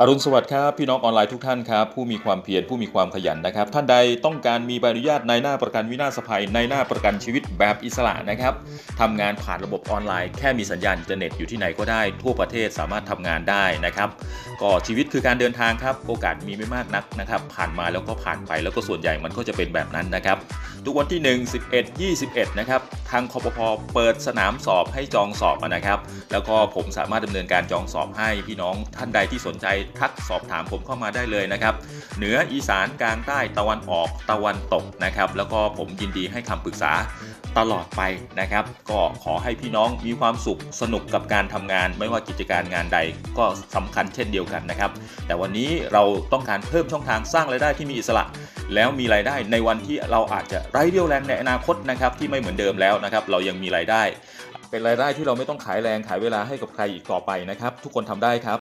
อรุณสวัสดิ์ครับพี่น้องออนไลน์ทุกท่านครับผู้มีความเพียรผู้มีความขยันนะครับ ท่านใดต้องการมีใบอนุญาตในหน้าประกันวินาศภัยในหน้าประกันชีวิตแบบอิสระนะครับทำงานผ่านระบบออนไลน์แค่มีสัญญาณอินเทอร์เน็ตอยู่ที่ไหนก็ได้ ทั่วประเทศสามารถทำงานได้นะครับ ก็ชีวิตคือการเดินทางครับ โอกาสมีไม่มากนักนะครับ ผ่านมาแล้วก็ผ่านไปแล้วก็ส่วนใหญ่มันก็จะเป็นแบบนั้นนะครับ ทุกวันที่ 1 11 21 นะครับ ทางคอปพเปิดสนามสอบให้จองสอบนะครับ แล้วก็ผมสามารถดำเนินการจองสอบให้พี่น้องท่านใดที่สนใจทักสอบถามผมเข้ามาได้เลยนะครับ เหนืออีสานกลางใต้ตะวันออกตะวันตกนะครับ แล้วก็ผมยินดีให้คำปรึกษาตลอดไปนะครับ ก็ขอให้พี่น้องมีความสุขสนุกกับการทำงาน ไม่ว่ากิจการงานใดก็สำคัญเช่นเดียวกันนะครับ แต่วันนี้เราต้องการเพิ่มช่องทางสร้างรายได้ที่มีอิสระ แล้วมีรายได้ในวันที่เราอาจจะไร้เรี่ยวแรงในอนาคตนะครับที่ไม่เหมือนเดิมแล้วนะครับเรายังมีรายได้ เป็นรายได้ที่เราไม่ต้องขายแรงขายเวลาให้กับใครอีกต่อไปนะครับ ทุกคนทำได้ครับ